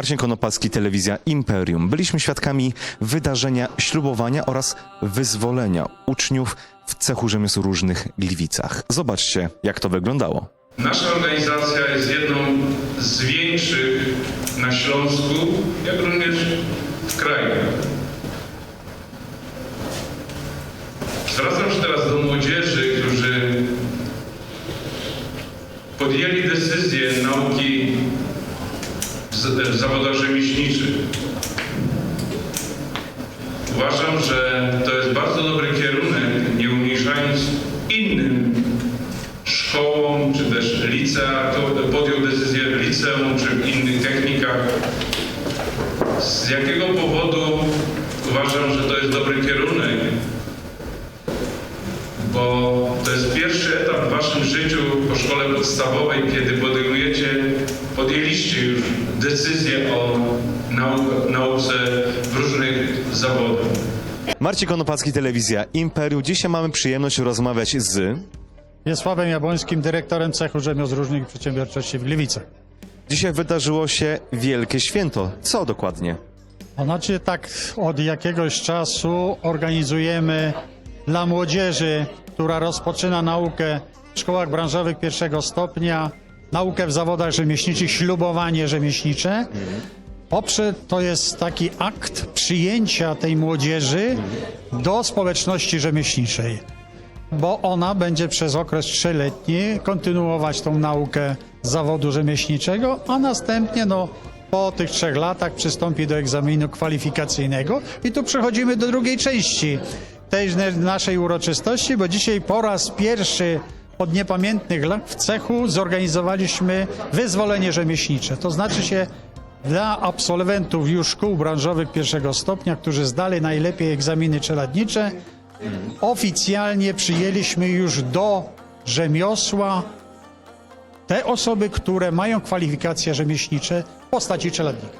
Marcin Konopacki, telewizja Imperium. Byliśmy świadkami wydarzenia ślubowania oraz wyzwolenia uczniów w cechu rzemiosł różnych Gliwicach. Zobaczcie, jak to wyglądało. Nasza organizacja jest jedną z większych na Śląsku, jak również w kraju. Zwracam się teraz do młodzieży, którzy podjęli decyzję nauki w z- w zawodach rzemieślniczych. Uważam, że to jest bardzo dobry kierunek, nie umniejszając innym szkołom, czy też licea, to podjął decyzję w liceum, czy w innych technikach. Z jakiego powodu uważam, że to jest dobry kierunek? Bo to jest pierwszy etap w waszym życiu po szkole podstawowej, kiedy podejmujecie, podjęliście już decyzję o nau- nauce w różnych zawodach. Marcin Konopacki, telewizja Imperium. Dzisiaj mamy przyjemność rozmawiać z... Wiesławem Jabłońskim, dyrektorem cechu rzemiosł różnych przedsiębiorczości w Gliwicach. Dzisiaj wydarzyło się wielkie święto. Co dokładnie? To znaczy tak od jakiegoś czasu organizujemy dla młodzieży, która rozpoczyna naukę w szkołach branżowych pierwszego stopnia, naukę w zawodach rzemieślniczych, ślubowanie rzemieślnicze. Poprze to jest taki akt przyjęcia tej młodzieży do społeczności rzemieślniczej, bo ona będzie przez okres trzyletni kontynuować tą naukę zawodu rzemieślniczego, a następnie no, po tych trzech latach przystąpi do egzaminu kwalifikacyjnego i tu przechodzimy do drugiej części tej naszej uroczystości, bo dzisiaj po raz pierwszy od niepamiętnych lat w cechu zorganizowaliśmy wyzwolenie rzemieślnicze. To znaczy się dla absolwentów już szkół branżowych pierwszego stopnia, którzy zdali najlepiej egzaminy czeladnicze, oficjalnie przyjęliśmy już do rzemiosła te osoby, które mają kwalifikacje rzemieślnicze w postaci czeladnika.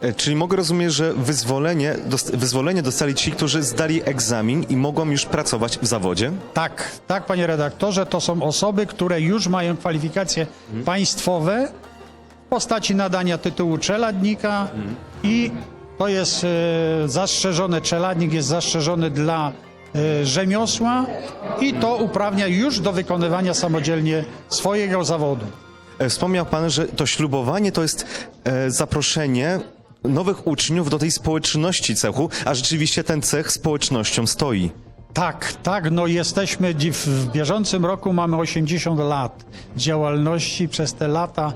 E, Czyli mogę rozumieć, że wyzwolenie, dost, wyzwolenie dostali ci, którzy zdali egzamin i mogą już pracować w zawodzie? Tak, tak, panie redaktorze, to są osoby, które już mają kwalifikacje państwowe w postaci nadania tytułu czeladnika i to jest e, zastrzeżone, czeladnik jest zastrzeżony dla e, rzemiosła i to uprawnia już do wykonywania samodzielnie swojego zawodu. E, Wspomniał Pan, że to ślubowanie to jest e, zaproszenie nowych uczniów do tej społeczności cechu, a rzeczywiście ten cech społecznością stoi. Tak, tak, no jesteśmy dzi- w w bieżącym roku mamy 80 lat działalności. Przez te lata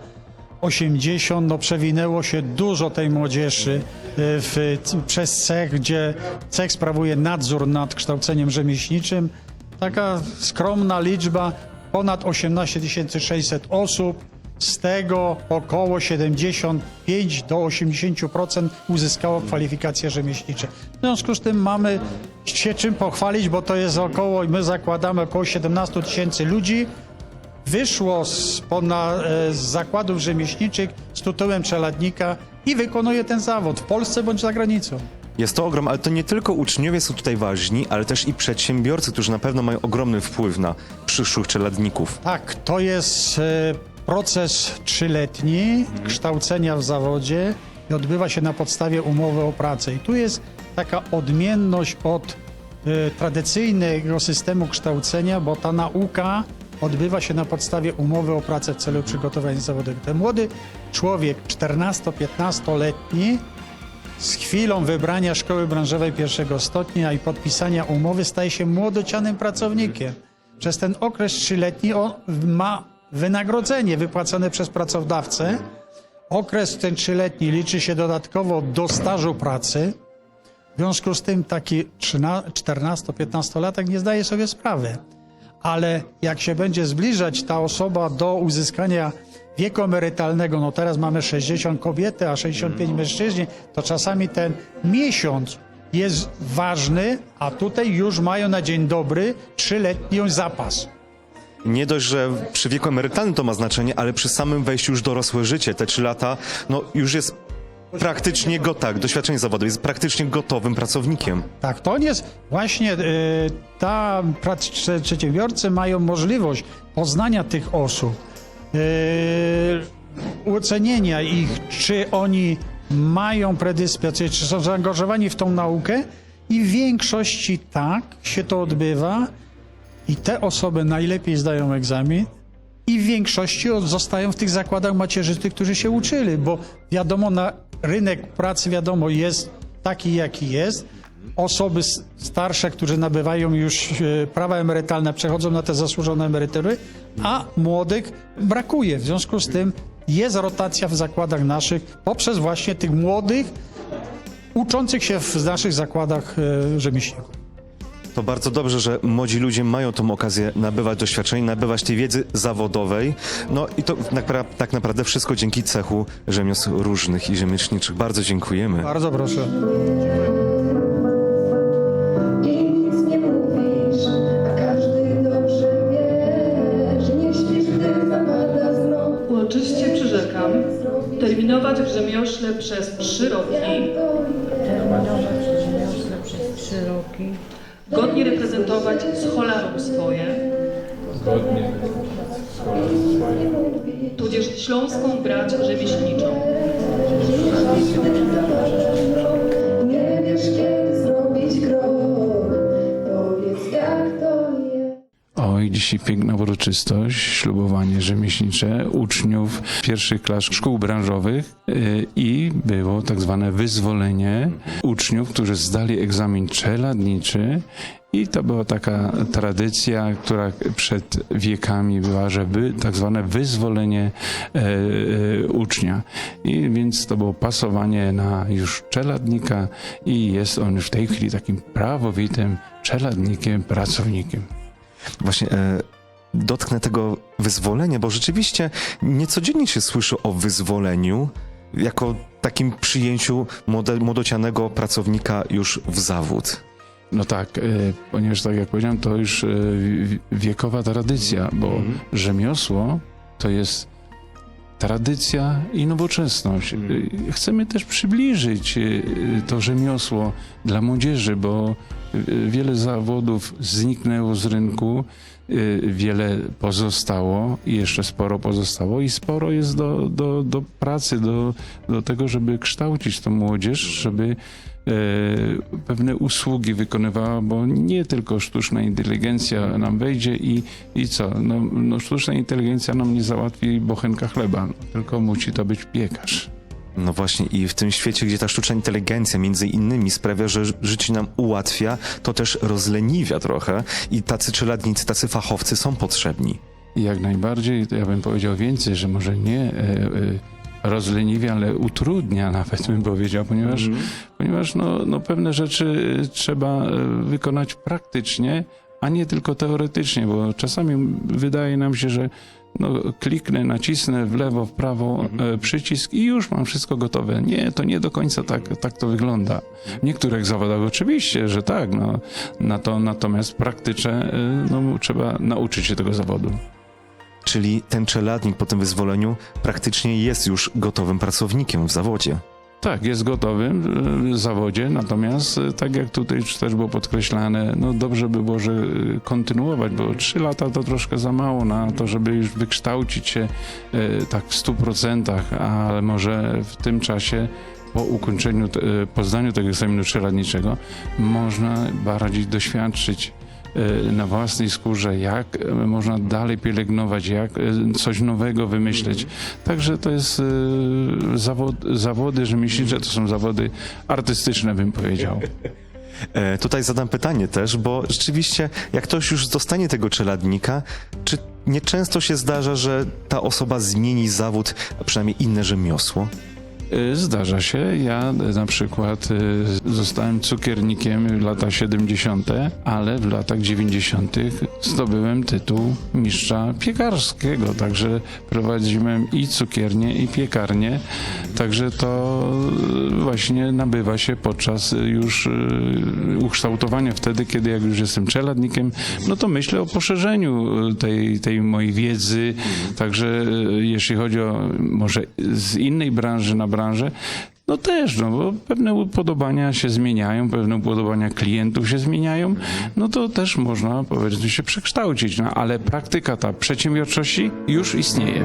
80 no przewinęło się dużo tej młodzieży y, w, przez cech, gdzie cech sprawuje nadzór nad kształceniem rzemieślniczym. Taka skromna liczba, ponad 18 600 osób. Z tego około 75 do 80% uzyskało kwalifikacje rzemieślnicze. W związku z tym mamy się czym pochwalić, bo to jest około, my zakładamy około 17 tysięcy ludzi. Wyszło z, pona, e, z zakładów rzemieślniczych z tytułem czeladnika i wykonuje ten zawód w Polsce bądź za granicą. Jest to ogrom, ale to nie tylko uczniowie są tutaj ważni, ale też i przedsiębiorcy, którzy na pewno mają ogromny wpływ na przyszłych czeladników. Tak, to jest e, proces trzyletni kształcenia w zawodzie i odbywa się na podstawie umowy o pracę. I tu jest taka odmienność od e, tradycyjnego systemu kształcenia, bo ta nauka odbywa się na podstawie umowy o pracę w celu przygotowania zawodowego. Ten młody człowiek, 14-15-letni, z chwilą wybrania szkoły branżowej pierwszego stopnia i podpisania umowy staje się młodocianym pracownikiem. Przez ten okres trzyletni on ma wynagrodzenie wypłacone przez pracodawcę. Okres ten trzyletni liczy się dodatkowo do stażu pracy. W związku z tym taki 14-15-latek nie zdaje sobie sprawy. Ale jak się będzie zbliżać ta osoba do uzyskania wieku emerytalnego, no teraz mamy 60 kobiety, a 65 mężczyźni, to czasami ten miesiąc jest ważny, a tutaj już mają na dzień dobry trzyletni zapas. Nie dość, że przy wieku emerytalnym to ma znaczenie, ale przy samym wejściu już w dorosłe życie, te trzy lata, no już jest praktycznie go tak, doświadczenie zawodowe, jest praktycznie gotowym pracownikiem. Tak, to jest właśnie y, ta przedsiębiorcy mają możliwość poznania tych osób. Y, ocenienia ich, czy oni mają predyspozycję, czy są zaangażowani w tą naukę i w większości tak się to odbywa i te osoby najlepiej zdają egzamin i w większości zostają w tych zakładach macierzystych, którzy się uczyli, bo wiadomo, na rynek pracy wiadomo jest taki, jaki jest. Osoby starsze, które nabywają już e, prawa emerytalne, przechodzą na te zasłużone emerytury, a młodych brakuje. W związku z tym jest rotacja w zakładach naszych poprzez właśnie tych młodych, uczących się w naszych zakładach e, rzemieślników. To bardzo dobrze, że młodzi ludzie mają tą okazję nabywać doświadczeń, nabywać tej wiedzy zawodowej. No i to napra- tak naprawdę wszystko dzięki cechu rzemiosł różnych i rzemieślniczych. Bardzo dziękujemy. Bardzo proszę. I nic nie mówisz, a każdy dobrze wie, że nie śpisz, gdy zapada znowu. Uroczyście przyrzekam terminować w rzemiośle przez trzy roki, terminować rzemiosło przez trzy roki, godnie reprezentować z holarą swoje, tudzież śląską brać rzemieślniczą. Nie wiesz, Dzisiaj piękna uroczystość, ślubowanie rzemieślnicze uczniów pierwszych klas szkół branżowych yy, i było tak zwane wyzwolenie uczniów, którzy zdali egzamin czeladniczy i to była taka tradycja, która przed wiekami była, żeby tak zwane wyzwolenie e, e, ucznia. I więc to było pasowanie na już czeladnika i jest on już w tej chwili takim prawowitym czeladnikiem, pracownikiem. Właśnie e, dotknę tego wyzwolenia, bo rzeczywiście niecodziennie się słyszy o wyzwoleniu jako takim przyjęciu młodocianego pracownika już w zawód. No tak, e, ponieważ tak jak powiedziałem, to już e, wi- wiekowa tradycja, bo rzemiosło to jest tradycja i nowoczesność. E, Chcemy też przybliżyć to rzemiosło dla młodzieży, bo wiele zawodów zniknęło z rynku, e, wiele pozostało i jeszcze sporo pozostało i sporo jest do, do, do pracy, do, do tego, żeby kształcić tą młodzież, żeby e, pewne usługi wykonywała, bo nie tylko sztuczna inteligencja nam wejdzie i, i co? No, no sztuczna inteligencja nam nie załatwi bochenka chleba, no, tylko musi to być piekarz. No właśnie i w tym świecie, gdzie ta sztuczna inteligencja między innymi sprawia, że ży- życie nam ułatwia, to też rozleniwia trochę i tacy czeladnicy, tacy fachowcy są potrzebni. Jak najbardziej, ja bym powiedział więcej, że może nie e, e, rozleniwia, ale utrudnia nawet bym powiedział, ponieważ, ponieważ no, no pewne rzeczy e, trzeba wykonać praktycznie, a nie tylko teoretycznie, bo czasami wydaje nam się, że no, kliknę, nacisnę w lewo, w prawo e, przycisk i już mam wszystko gotowe. Nie, to nie do końca tak, tak to wygląda. W niektórych zawodach oczywiście, że tak, no, na to, natomiast w praktyce e, no, trzeba nauczyć się tego zawodu. Czyli ten czeladnik po tym wyzwoleniu praktycznie jest już gotowym pracownikiem w zawodzie. Tak, jest gotowy w zawodzie, natomiast e, tak jak tutaj też było podkreślane, no dobrze by było, że e, kontynuować, bo trzy lata to troszkę za mało na to, żeby już wykształcić się e, tak w stu procentach, ale może w tym czasie po ukończeniu, e, po zdaniu tego egzaminu trzyletniczego można bardziej doświadczyć e, na własnej skórze, jak e, można dalej pielęgnować, jak e, coś nowego wymyśleć. Także to jest zawod, zawody rzemieślnicze, to są zawody artystyczne, bym powiedział. E, tutaj zadam pytanie też, bo rzeczywiście jak ktoś już dostanie tego czeladnika, czy nieczęsto się zdarza, że ta osoba zmieni zawód, a przynajmniej inne rzemiosło? E, Zdarza się. Ja e, na przykład e, zostałem cukiernikiem w lata 70., ale w latach 90. zdobyłem tytuł mistrza piekarskiego, także prowadziłem i cukiernię, i piekarnię, także to właśnie nabywa się podczas już ukształtowania wtedy, kiedy jak już jestem czeladnikiem, no to myślę o poszerzeniu tej, tej mojej wiedzy, także jeśli chodzi o może z innej branży na branżę, no też, no bo pewne upodobania się zmieniają, pewne upodobania klientów się zmieniają, no to też można powiedzmy się przekształcić, no ale praktyka ta przedsiębiorczości już istnieje.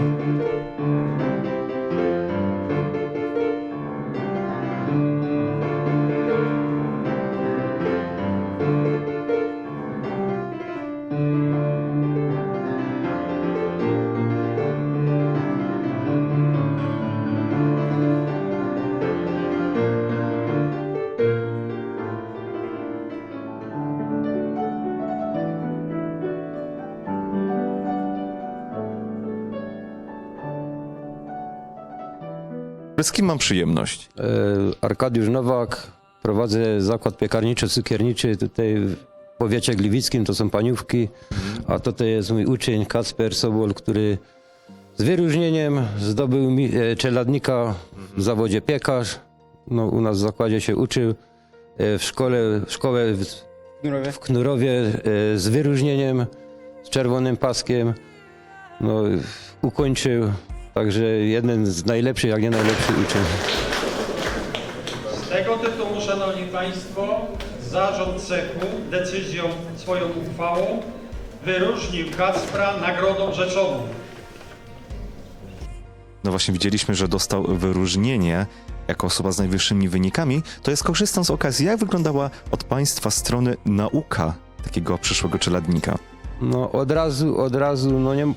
Z kim mam przyjemność? E, Arkadiusz Nowak, prowadzę zakład piekarniczo-cukierniczy tutaj w powiecie gliwickim, to są paniówki, a tutaj jest mój uczeń Kacper Sobol, który z wyróżnieniem zdobył mi, e, czeladnika w zawodzie piekarz. No, u nas w zakładzie się uczył e, w szkole, w szkole w, w Knurowie e, z wyróżnieniem, z czerwonym paskiem. No, ukończył, także jeden z najlepszych, jak nie najlepszy uczeń. Z tego tytułu, Szanowni Państwo, zarząd cechu decyzją, swoją uchwałą wyróżnił Kacpra nagrodą rzeczową. No właśnie widzieliśmy, że dostał wyróżnienie jako osoba z najwyższymi wynikami. To jest korzystam z okazji, jak wyglądała od Państwa strony nauka takiego przyszłego czeladnika? No od razu, od razu, no nie,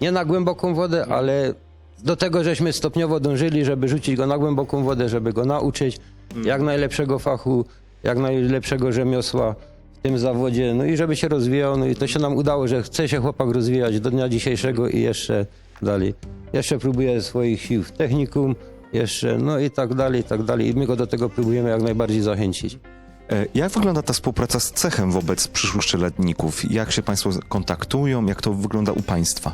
nie na głęboką wodę, ale do tego żeśmy stopniowo dążyli, żeby rzucić go na głęboką wodę, żeby go nauczyć jak najlepszego fachu, jak najlepszego rzemiosła w tym zawodzie, no i żeby się rozwijał, no i to się nam udało, że chce się chłopak rozwijać do dnia dzisiejszego i jeszcze dalej. Jeszcze próbuje swoich sił w technikum, jeszcze, no i tak dalej, i tak dalej. I my go do tego próbujemy jak najbardziej zachęcić. E, Jak wygląda ta współpraca z cechem wobec przyszłych czeladników? Jak się Państwo kontaktują? Jak to wygląda u Państwa?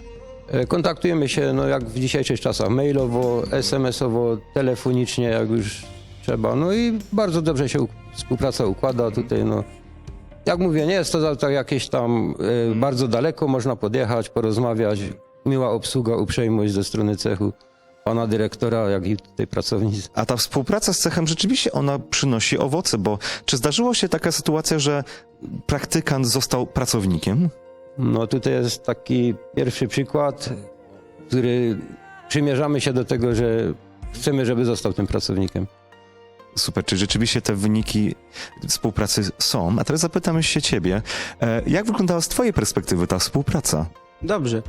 E, Kontaktujemy się, no jak w dzisiejszych czasach, mailowo, SMS-owo, telefonicznie, jak już trzeba. No i bardzo dobrze się współpraca układa tutaj, no. Jak mówię, nie jest to to jakieś tam e, bardzo daleko, można podjechać, porozmawiać. Miła obsługa, uprzejmość ze strony cechu, pana dyrektora, jak i tutaj pracownicy. A ta współpraca z cechem rzeczywiście ona przynosi owoce, bo czy zdarzyło się taka sytuacja, że praktykant został pracownikiem? No tutaj jest taki pierwszy przykład, który przymierzamy się do tego, że chcemy, żeby został tym pracownikiem. Super, czy rzeczywiście te wyniki współpracy są? A teraz zapytamy się ciebie, e, jak wyglądała z twojej perspektywy ta współpraca? Dobrze.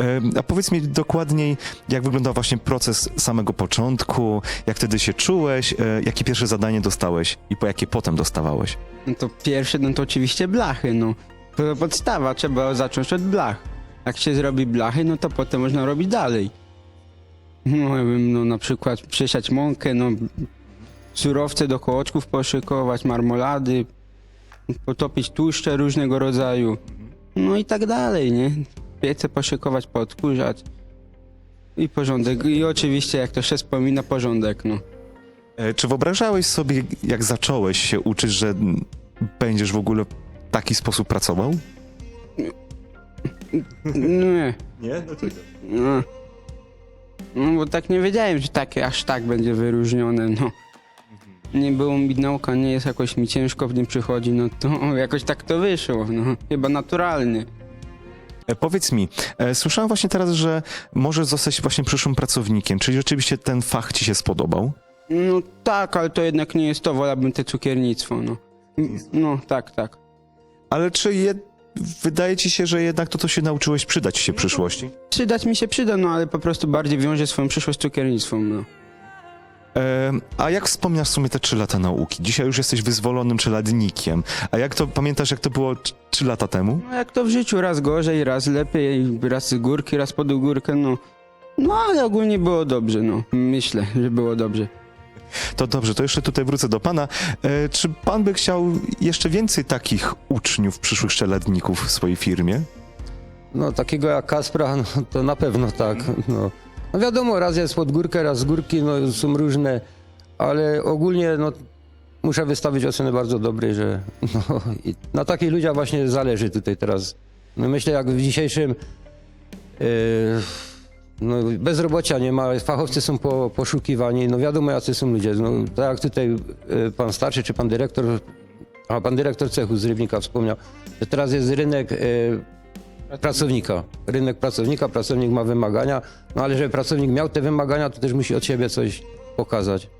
E, A powiedz mi dokładniej, jak wyglądał właśnie proces samego początku, jak wtedy się czułeś, e, jakie pierwsze zadanie dostałeś i po jakie potem dostawałeś? No to pierwsze, no to oczywiście blachy, no. To podstawa, trzeba zacząć od blach. Jak się zrobi blachy, no to potem można robić dalej. No, no na przykład przesiać mąkę, no surowce do kołoczków poszykować, marmolady, potopić tłuszcze różnego rodzaju. No i tak dalej, nie? Piece poszykować, podkurzać. I porządek. I oczywiście, jak to się wspomina, porządek, no. E, Czy wyobrażałeś sobie, jak zacząłeś się uczyć, że będziesz w ogóle taki sposób pracował? Nie. Nie? No. no bo tak nie wiedziałem, że takie aż tak będzie wyróżnione, no. Nie było mi nauka, nie jest jakoś mi ciężko w nim przychodzi, no to jakoś tak to wyszło, no. Chyba naturalnie. E, Powiedz mi, e, słyszałem właśnie teraz, że możesz zostać właśnie przyszłym pracownikiem, czyli rzeczywiście ten fach ci się spodobał? No tak, ale to jednak nie jest to, wolałbym te cukiernictwo, no. No, tak, tak. Ale czy je, wydaje ci się, że jednak to, co się nauczyłeś, przydać się w przyszłości? Przydać mi się przyda, no ale po prostu bardziej wiąże swoją przyszłość z cukiernictwem, no. E, a jak wspomniasz w sumie te trzy lata nauki? Dzisiaj już jesteś wyzwolonym czeladnikiem. A jak to, pamiętasz jak to było trzy lata temu? No jak to w życiu, raz gorzej, raz lepiej, raz z górki, raz pod górkę, no. No ale ogólnie było dobrze, no. Myślę, że było dobrze. To dobrze, to jeszcze tutaj wrócę do pana. E, czy pan by chciał jeszcze więcej takich uczniów, przyszłych czeladników w swojej firmie? No takiego jak Kaspra, no, to na pewno tak. No. no wiadomo, raz jest pod górkę, raz z górki, no są różne, ale ogólnie no, muszę wystawić ocenę bardzo dobrej, że no, i na takich ludziach właśnie zależy tutaj teraz. No myślę, jak w dzisiejszym yy, no, bezrobocia nie ma, fachowcy są po, poszukiwani, no wiadomo jacy są ludzie. No, tak jak tutaj yy, pan starszy czy pan dyrektor, a pan dyrektor cechu z Rybnika wspomniał, że teraz jest rynek yy, pracownika. Rynek pracownika, pracownik ma wymagania, no ale żeby pracownik miał te wymagania, to też musi od siebie coś pokazać.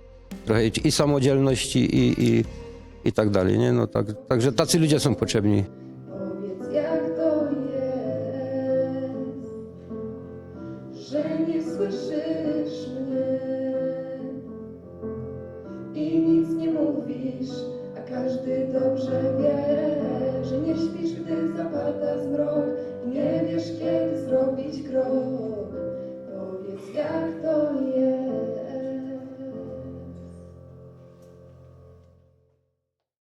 Trochę i, i samodzielności i, i, i tak dalej, nie? No tak, także tacy ludzie są potrzebni.